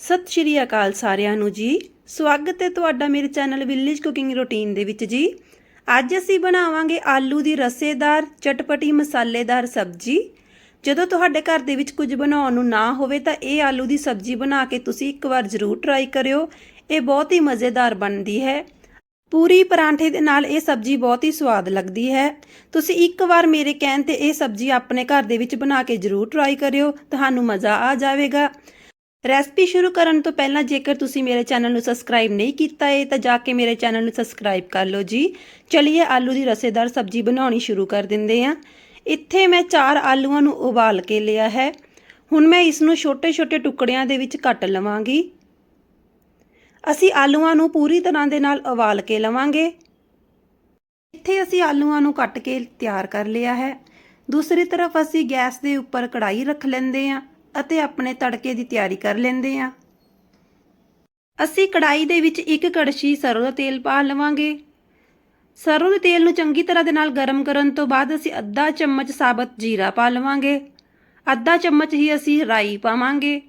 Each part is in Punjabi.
ਸਤਿ ਸ਼੍ਰੀ ਅਕਾਲ ਸਾਰਿਆਂ ਨੂੰ ਜੀ। ਸਵਾਗਤ ਹੈ ਤੁਹਾਡਾ ਮੇਰੇ ਚੈਨਲ ਵਿਲੇਜ ਕੁਕਿੰਗ ਰੂਟੀਨ ਦੇ ਵਿੱਚ ਜੀ। ਅੱਜ ਅਸੀਂ ਬਣਾਵਾਂਗੇ ਆਲੂ ਦੀ ਰਸੇਦਾਰ, ਚਟਪਟੀ, ਮਸਾਲੇਦਾਰ ਸਬਜ਼ੀ। ਜਦੋਂ ਤੁਹਾਡੇ ਘਰ ਦੇ ਵਿੱਚ ਕੁਝ ਬਣਾਉਣ ਨੂੰ ਨਾ ਹੋਵੇ ਤਾਂ ਇਹ ਆਲੂ ਦੀ ਸਬਜ਼ੀ ਬਣਾ ਕੇ ਤੁਸੀਂ ਇੱਕ ਵਾਰ ਜ਼ਰੂਰ ਟਰਾਈ ਕਰਿਓ। ਇਹ ਬਹੁਤ ਹੀ ਮਜ਼ੇਦਾਰ ਬਣਦੀ ਹੈ। ਪੂਰੀ ਪਰਾਂਠੇ ਦੇ ਨਾਲ ਇਹ ਸਬਜ਼ੀ ਬਹੁਤ ਹੀ ਸਵਾਦ ਲੱਗਦੀ ਹੈ। ਤੁਸੀਂ ਇੱਕ ਵਾਰ ਮੇਰੇ ਕਹਿਣ ਤੇ ਇਹ ਸਬਜ਼ੀ ਆਪਣੇ ਘਰ ਦੇ ਵਿੱਚ ਬਣਾ ਕੇ ਜ਼ਰੂਰ ਟਰਾਈ ਕਰਿਓ। ਤੁਹਾਨੂੰ ਮਜ਼ਾ ਆ ਜਾਵੇਗਾ। ਰੈਸਪੀ ਸ਼ੁਰੂ ਕਰਨ ਤੋਂ ਪਹਿਲਾਂ ਜੇਕਰ ਤੁਸੀਂ ਮੇਰੇ ਚੈਨਲ ਨੂੰ ਸਬਸਕ੍ਰਾਈਬ ਨਹੀਂ ਕੀਤਾ ਹੈ ਤਾਂ ਜਾ ਕੇ ਮੇਰੇ ਚੈਨਲ ਨੂੰ ਸਬਸਕ੍ਰਾਈਬ ਕਰ ਲਓ ਜੀ। ਚਲਿਏ ਆਲੂ ਦੀ ਰਸੇਦਾਰ ਸਬਜ਼ੀ ਬਣਾਉਣੀ ਸ਼ੁਰੂ ਕਰ ਦਿੰਦੇ ਹਾਂ। ਇੱਥੇ ਮੈਂ ਚਾਰ ਆਲੂਆਂ ਨੂੰ ਉਬਾਲ ਕੇ ਲਿਆ ਹੈ। ਹੁਣ ਮੈਂ ਇਸ ਨੂੰ ਛੋਟੇ-ਛੋਟੇ ਟੁਕੜਿਆਂ ਦੇ ਵਿੱਚ ਕੱਟ ਲਵਾਂਗੀ। ਅਸੀਂ ਆਲੂਆਂ ਨੂੰ ਪੂਰੀ ਤਰ੍ਹਾਂ ਦੇ ਨਾਲ ਉਬਾਲ ਕੇ ਲਵਾਂਗੇ। ਇੱਥੇ ਅਸੀਂ ਆਲੂਆਂ ਨੂੰ ਕੱਟ ਕੇ ਤਿਆਰ ਕਰ ਲਿਆ ਹੈ। ਦੂਸਰੀ ਤਰਫ ਅਸੀਂ ਗੈਸ ਦੇ ਉੱਪਰ ਕੜਾਈ ਰੱਖ ਲੈਂਦੇ ਹਾਂ। ਅਤੇ ਆਪਣੇ ਤੜਕੇ ਦੀ ਤਿਆਰੀ ਕਰ ਲੈਂਦੇ ਹਾਂ। ਅਸੀਂ ਕੜਾਈ ਦੇ ਵਿੱਚ ਇੱਕ ਕੜਛੀ ਸਰੋਂ ਦਾ ਤੇਲ ਪਾ ਲਵਾਂਗੇ। ਸਰੋਂ ਦੇ ਤੇਲ ਨੂੰ ਚੰਗੀ ਤਰ੍ਹਾਂ ਦੇ ਨਾਲ ਗਰਮ ਕਰਨ ਤੋਂ ਬਾਅਦ ਅਸੀਂ ਅੱਧਾ ਚਮਚ ਸਾਬਤ ਜੀਰਾ ਪਾ ਲਵਾਂਗੇ। ਅੱਧਾ ਚਮਚ ਹੀ ਅਸੀਂ ਰਾਈ ਪਾਵਾਂਗੇ।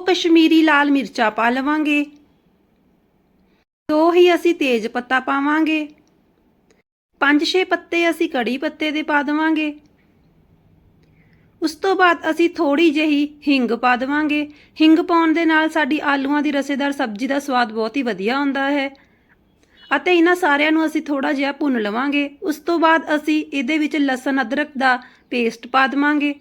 ਕਸ਼ਮੀਰੀ ਲਾਲ ਮਿਰਚਾਂ ਪਾ ਲਵਾਂਗੇ। ਦੋ ਹੀ ਅਸੀਂ ਤੇਜ ਪੱਤਾ ਪਾਵਾਂਗੇ। ਪੰਜ ਛੇ ਪੱਤੇ ਅਸੀਂ ਕੜੀ ਪੱਤੇ ਦੇ ਪਾ ਦੇਵਾਂਗੇ। ਉਸ ਤੋਂ ਬਾਅਦ ਅਸੀਂ ਥੋੜੀ ਜਿਹੀ ਹਿੰਗ ਪਾ ਦੇਵਾਂਗੇ। ਹਿੰਗ ਪਾਉਣ ਦੇ ਨਾਲ ਸਾਡੀ ਆਲੂਆਂ ਦੀ ਰਸੇਦਾਰ ਸਬਜ਼ੀ ਦਾ ਸਵਾਦ ਬਹੁਤ ਹੀ ਵਧੀਆ ਆਉਂਦਾ ਹੈ। ਅਤੇ ਇਹਨਾਂ ਸਾਰਿਆਂ ਨੂੰ ਅਸੀਂ ਥੋੜਾ ਜਿਹਾ ਭੁੰਨ ਲਵਾਂਗੇ। ਉਸ ਤੋਂ ਬਾਅਦ ਅਸੀਂ ਇਹਦੇ ਵਿੱਚ ਲਸਣ ਅਦਰਕ ਦਾ ਪੇਸਟ ਪਾ ਦੇਵਾਂਗੇ।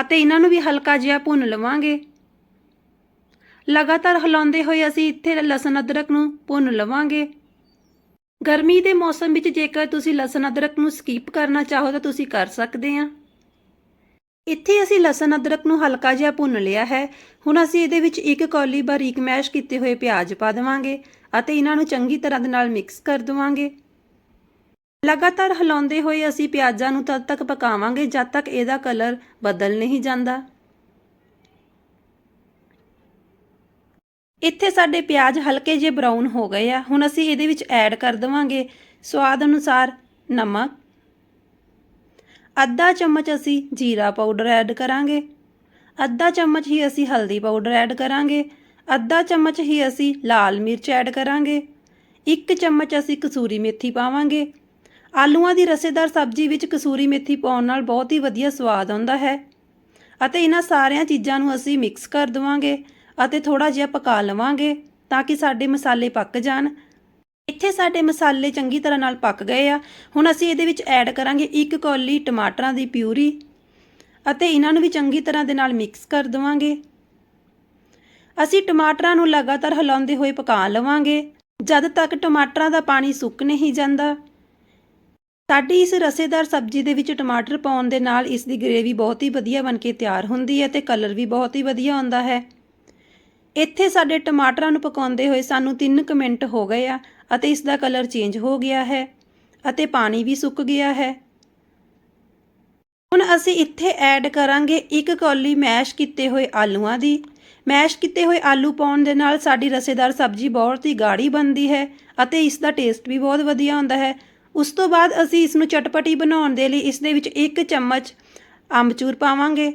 ਅਤੇ ਇਹਨਾਂ ਨੂੰ ਵੀ ਹਲਕਾ ਜਿਹਾ ਭੁੰਨ ਲਵਾਂਗੇ। ਲਗਾਤਾਰ ਹਿਲਾਉਂਦੇ ਹੋਏ ਅਸੀਂ ਇੱਥੇ ਲਸਣ ਅਦਰਕ ਨੂੰ ਭੁੰਨ ਲਵਾਂਗੇ। ਗਰਮੀ ਦੇ ਮੌਸਮ ਵਿੱਚ ਜੇਕਰ ਤੁਸੀਂ ਲਸਣ ਅਦਰਕ ਨੂੰ ਸਕਿਪ ਕਰਨਾ ਚਾਹੋ ਤਾਂ ਤੁਸੀਂ ਕਰ ਸਕਦੇ ਆ। ਇੱਥੇ ਅਸੀਂ ਲਸਣ ਅਦਰਕ ਨੂੰ ਹਲਕਾ ਜਿਹਾ ਭੁੰਨ ਲਿਆ ਹੈ। ਹੁਣ ਅਸੀਂ ਇਹਦੇ ਵਿੱਚ ਇੱਕ ਕੌਲੀ ਬਾਰੀਕ ਮੈਸ਼ ਕੀਤੇ ਹੋਏ ਪਿਆਜ਼ ਪਾ ਦੇਵਾਂਗੇ ਅਤੇ ਇਹਨਾਂ ਨੂੰ ਚੰਗੀ ਤਰ੍ਹਾਂ ਦੇ ਨਾਲ ਮਿਕਸ ਕਰ ਦੇਵਾਂਗੇ। ਲਗਾਤਾਰ ਹਿਲਾਉਂਦੇ ਹੋਏ ਅਸੀਂ ਪਿਆਜ਼ਾਂ ਨੂੰ ਤਦ ਤੱਕ ਪਕਾਵਾਂਗੇ ਜਦ ਤੱਕ ਇਹਦਾ ਕਲਰ ਬਦਲ ਨਹੀਂ ਜਾਂਦਾ। ਇੱਥੇ ਸਾਡੇ ਪਿਆਜ਼ ਹਲਕੇ ਜਿਹੇ ਬਰਾਊਨ ਹੋ ਗਏ ਆ। ਹੁਣ ਅਸੀਂ ਇਹਦੇ ਵਿੱਚ ਐਡ ਕਰ ਦੇਵਾਂਗੇ ਸਵਾਦ ਅਨੁਸਾਰ ਨਮਕ। ਅੱਧਾ ਚਮਚ ਅਸੀਂ ਜੀਰਾ ਪਾਊਡਰ ਐਡ ਕਰਾਂਗੇ। ਅੱਧਾ ਚਮਚ ਹੀ ਅਸੀਂ ਹਲਦੀ ਪਾਊਡਰ ਐਡ ਕਰਾਂਗੇ। ਅੱਧਾ ਚਮਚ ਹੀ ਅਸੀਂ ਲਾਲ ਮਿਰਚ ਐਡ ਕਰਾਂਗੇ। ਇੱਕ ਚਮਚ ਅਸੀਂ ਕਸੂਰੀ ਮੇਥੀ ਪਾਵਾਂਗੇ। ਆਲੂਆਂ ਦੀ ਰਸੇਦਾਰ ਸਬਜ਼ੀ ਵਿੱਚ ਕਸੂਰੀ ਮੇਥੀ ਪਾਉਣ ਨਾਲ ਬਹੁਤ ਹੀ ਵਧੀਆ ਸਵਾਦ ਆਉਂਦਾ ਹੈ। ਅਤੇ ਇਹਨਾਂ ਸਾਰੀਆਂ ਚੀਜ਼ਾਂ ਨੂੰ ਅਸੀਂ ਮਿਕਸ ਕਰ ਦੇਵਾਂਗੇ। ਅਤੇ ਥੋੜਾ ਜਿਹਾ ਪਕਾ ਲਵਾਂਗੇ ਤਾਂ ਕਿ ਸਾਡੇ ਮਸਾਲੇ ਪੱਕ ਜਾਣ। ਇੱਥੇ ਸਾਡੇ ਮਸਾਲੇ ਚੰਗੀ ਤਰ੍ਹਾਂ ਨਾਲ ਪੱਕ ਗਏ ਆ। ਹੁਣ ਅਸੀਂ ਇਹਦੇ ਵਿੱਚ ਐਡ ਕਰਾਂਗੇ ਇੱਕ ਕੌਲੀ ਟਮਾਟਰਾਂ ਦੀ ਪਿਊਰੀ ਅਤੇ ਇਹਨਾਂ ਨੂੰ ਵੀ ਚੰਗੀ ਤਰ੍ਹਾਂ ਦੇ ਨਾਲ ਮਿਕਸ ਕਰ ਦੇਵਾਂਗੇ। ਅਸੀਂ ਟਮਾਟਰਾਂ ਨੂੰ ਲਗਾਤਾਰ ਹਿਲਾਉਂਦੇ ਹੋਏ ਪਕਾ ਲਵਾਂਗੇ। ਜਦ ਤੱਕ ਟਮਾਟਰਾਂ ਦਾ ਪਾਣੀ ਸੁੱਕ ਨਹੀਂ ਜਾਂਦਾ, ਸਾਡੀ ਇਸ ਰਸੇਦਾਰ ਸਬਜ਼ੀ ਦੇ ਵਿੱਚ ਟਮਾਟਰ ਪਾਉਣ ਦੇ ਨਾਲ ਇਸ ਦੀ ਗ੍ਰੇਵੀ ਬਹੁਤ ਹੀ ਵਧੀਆ ਬਣ ਕੇ ਤਿਆਰ ਹੁੰਦੀ ਹੈ ਤੇ ਕਲਰ ਵੀ ਬਹੁਤ ਹੀ ਵਧੀਆ ਆਉਂਦਾ ਹੈ। ਇੱਥੇ ਸਾਡੇ ਟਮਾਟਰਾਂ ਨੂੰ ਪਕਾਉਂਦੇ ਹੋਏ ਸਾਨੂੰ 3 ਕੁ ਮਿੰਟ ਹੋ ਗਏ ਆ ਅਤੇ ਇਸ ਦਾ ਕਲਰ ਚੇਂਜ ਹੋ ਗਿਆ ਹੈ ਅਤੇ ਪਾਣੀ ਵੀ ਸੁੱਕ ਗਿਆ ਹੈ। ਹੁਣ ਅਸੀਂ ਇੱਥੇ ਐਡ ਕਰਾਂਗੇ ਇੱਕ ਕੌਲੀ ਮੈਸ਼ ਕੀਤੇ ਹੋਏ ਆਲੂਆਂ ਦੀ। ਮੈਸ਼ ਕੀਤੇ ਹੋਏ ਆਲੂ ਪਾਉਣ ਦੇ ਨਾਲ ਸਾਡੀ ਰਸੇਦਾਰ ਸਬਜ਼ੀ ਬਹੁਤ ਹੀ ਗਾੜੀ ਬਣਦੀ ਹੈ ਅਤੇ ਇਸ ਦਾ ਟੇਸਟ ਵੀ ਬਹੁਤ ਵਧੀਆ ਹੁੰਦਾ ਹੈ। ਉਸ ਤੋਂ ਬਾਅਦ ਅਸੀਂ ਇਸ ਨੂੰ ਚਟਪਟੀ ਬਣਾਉਣ ਦੇ ਲਈ ਇਸ ਦੇ ਵਿੱਚ ਇੱਕ ਚਮਚ ਅੰਬਚੂਰ ਪਾਵਾਂਗੇ।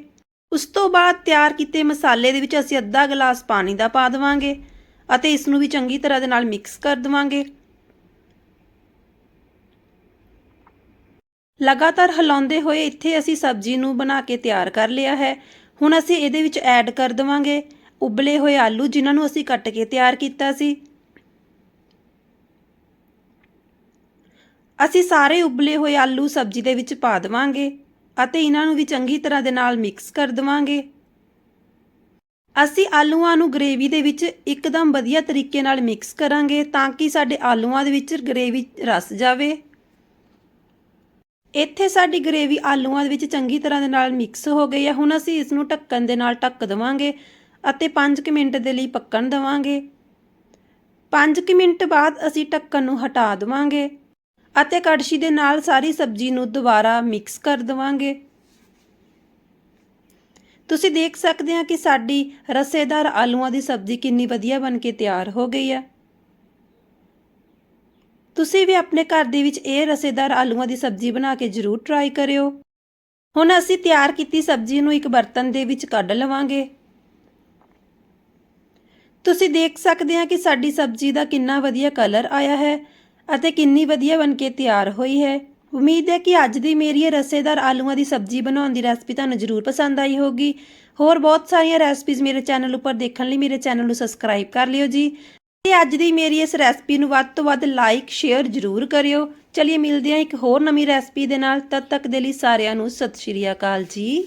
ਉਸ ਤੋਂ ਬਾਅਦ ਤਿਆਰ ਕੀਤੇ ਮਸਾਲੇ ਦੇ ਵਿੱਚ ਅਸੀਂ ਅੱਧਾ ਗਲਾਸ ਪਾਣੀ ਦਾ ਪਾ ਦੇਵਾਂਗੇ ਅਤੇ ਇਸ ਨੂੰ ਵੀ ਚੰਗੀ ਤਰ੍ਹਾਂ ਦੇ ਨਾਲ ਮਿਕਸ ਕਰ ਦੇਵਾਂਗੇ। ਲਗਾਤਾਰ ਹਿਲਾਉਂਦੇ ਹੋਏ ਇੱਥੇ ਅਸੀਂ ਸਬਜ਼ੀ ਨੂੰ ਬਣਾ ਕੇ ਤਿਆਰ ਕਰ ਲਿਆ ਹੈ। ਹੁਣ ਅਸੀਂ ਇਹਦੇ ਵਿੱਚ ਐਡ ਕਰ ਦੇਵਾਂਗੇ ਉਬਲੇ ਹੋਏ ਆਲੂ ਜਿਨ੍ਹਾਂ ਨੂੰ ਅਸੀਂ ਕੱਟ ਕੇ ਤਿਆਰ ਕੀਤਾ ਸੀ। ਅਸੀਂ ਸਾਰੇ ਉਬਲੇ ਹੋਏ ਆਲੂ ਸਬਜ਼ੀ ਦੇ ਵਿੱਚ ਪਾ ਦੇਵਾਂਗੇ। ਅਤੇ ਇਹਨਾਂ ਨੂੰ ਵੀ ਚੰਗੀ ਤਰ੍ਹਾਂ ਦੇ ਨਾਲ ਮਿਕਸ ਕਰ ਦੇਵਾਂਗੇ। ਅਸੀਂ ਆਲੂਆਂ ਨੂੰ ਗ੍ਰੇਵੀ ਦੇ ਵਿੱਚ ਇੱਕਦਮ ਵਧੀਆ ਤਰੀਕੇ ਨਾਲ ਮਿਕਸ ਕਰਾਂਗੇ ਤਾਂ ਕਿ ਸਾਡੇ ਆਲੂਆਂ ਦੇ ਵਿੱਚ ਗ੍ਰੇਵੀ ਰਸ ਜਾਵੇ। ਇੱਥੇ ਸਾਡੀ ਗ੍ਰੇਵੀ ਆਲੂਆਂ ਦੇ ਵਿੱਚ ਚੰਗੀ ਤਰ੍ਹਾਂ ਦੇ ਨਾਲ ਮਿਕਸ ਹੋ ਗਈ ਹੈ। ਹੁਣ ਅਸੀਂ ਇਸ ਨੂੰ ਢੱਕਣ ਦੇ ਨਾਲ ਢੱਕ ਦੇਵਾਂਗੇ ਅਤੇ 5 ਮਿੰਟ ਦੇ ਲਈ ਪੱਕਣ ਦੇਵਾਂਗੇ। 5 ਮਿੰਟ ਬਾਅਦ ਅਸੀਂ ਢੱਕਣ ਨੂੰ ਹਟਾ ਦੇਵਾਂਗੇ। ਅਤੇ ਕੜਛੀ ਦੇ ਨਾਲ ਸਾਰੀ ਸਬਜ਼ੀ ਨੂੰ ਦੁਬਾਰਾ ਮਿਕਸ ਕਰ ਦੇਵਾਂਗੇ। ਤੁਸੀਂ ਦੇਖ ਸਕਦੇ ਆ ਕਿ ਸਾਡੀ ਰਸੇਦਾਰ ਆਲੂਆਂ ਦੀ ਸਬਜ਼ੀ ਕਿੰਨੀ ਵਧੀਆ ਬਣ ਕੇ ਤਿਆਰ ਹੋ ਗਈ ਹੈ। ਤੁਸੀਂ ਵੀ ਆਪਣੇ ਘਰ ਦੇ ਵਿੱਚ ਇਹ ਰਸੇਦਾਰ ਆਲੂਆਂ ਦੀ ਸਬਜ਼ੀ ਬਣਾ ਕੇ ਜ਼ਰੂਰ ਟਰਾਈ ਕਰਿਓ। ਹੁਣ ਅਸੀਂ ਤਿਆਰ ਕੀਤੀ ਸਬਜ਼ੀ ਨੂੰ ਇੱਕ ਬਰਤਨ ਦੇ ਵਿੱਚ ਕੱਢ ਲਵਾਂਗੇ। ਤੁਸੀਂ ਦੇਖ ਸਕਦੇ ਆ ਕਿ ਸਾਡੀ ਸਬਜ਼ੀ ਦਾ ਕਿੰਨਾ ਵਧੀਆ ਕਲਰ ਆਇਆ ਹੈ। ਅਤੇ ਕਿੰਨੀ ਵਧੀਆ ਬਣ ਕੇ ਤਿਆਰ ਹੋਈ ਹੈ। ਉਮੀਦ ਹੈ ਕਿ ਅੱਜ ਦੀ ਮੇਰੀ ਇਹ ਰਸੇਦਾਰ ਆਲੂਆਂ ਦੀ ਸਬਜ਼ੀ ਬਣਾਉਣ ਦੀ ਰੈਸਪੀ ਤੁਹਾਨੂੰ ਜ਼ਰੂਰ ਪਸੰਦ ਆਈ ਹੋਗੀ ਹੋਰ ਬਹੁਤ ਸਾਰੀਆਂ ਰੈਸਪੀਜ਼ ਮੇਰੇ ਚੈਨਲ ਉੱਪਰ ਦੇਖਣ ਲਈ ਮੇਰੇ ਚੈਨਲ ਨੂੰ ਸਬਸਕ੍ਰਾਈਬ ਕਰ ਲਿਓ ਜੀ। ਤੇ ਅੱਜ ਦੀ ਮੇਰੀ ਇਸ ਰੈਸਪੀ ਨੂੰ ਵੱਧ ਤੋਂ ਵੱਧ ਲਾਈਕ, ਸ਼ੇਅਰ ਜ਼ਰੂਰ ਕਰਿਓ। ਚਲਿਏ ਮਿਲਦੇ ਹਾਂ ਇੱਕ ਹੋਰ ਨਵੀਂ ਰੈਸਪੀ ਦੇ ਨਾਲ। ਤਦ ਤੱਕ ਦੇ ਲਈ ਸਾਰਿਆਂ ਨੂੰ ਸਤਿ ਸ਼੍ਰੀ ਅਕਾਲ ਜੀ।